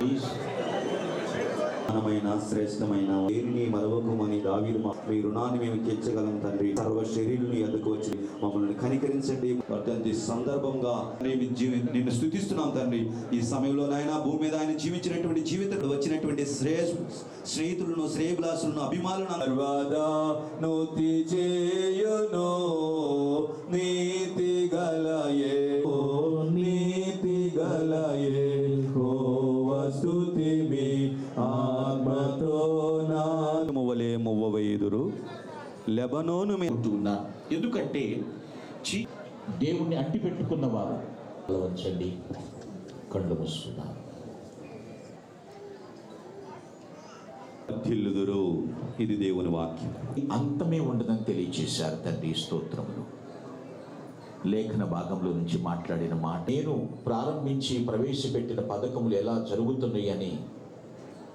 Isso. ఘనమైన శ్రేష్టమైన పేరుని మరవకుమని దావీదు మా మీ రుణాన్ని మేము తీర్చగలం తండ్రి. సర్వ శరీరుని ఎదుకు వచ్చి మమ్మల్ని కనికరించండి. వర్ధంతి సందర్భంగా నిన్ను స్థుతిస్తున్నాం తండ్రి. ఈ సమయంలో నాయన భూమి మీద ఆయన జీవించినటువంటి జీవితంలో వచ్చినటువంటి శ్రేయ స్నేహితులను శ్రేయభిలాసులను అభిమానులను చేయును మువ్వవేదురు లెబనోను ఎందుకంటే దేవుణ్ణి అంటి పెట్టుకున్న వారు వంచండి కళ్ళు మూస్తున్నారు వర్ధిల్లుదురు ఇది దేవుని వాక్యం. అంతమే ఉండదని తెలియచేశారు తండ్రి స్తోత్రములు. లేఖన భాగంలో నుంచి మాట్లాడిన మాట. నేను ప్రారంభించి ప్రవేశపెట్టిన పథకములు ఎలా జరుగుతున్నాయి అని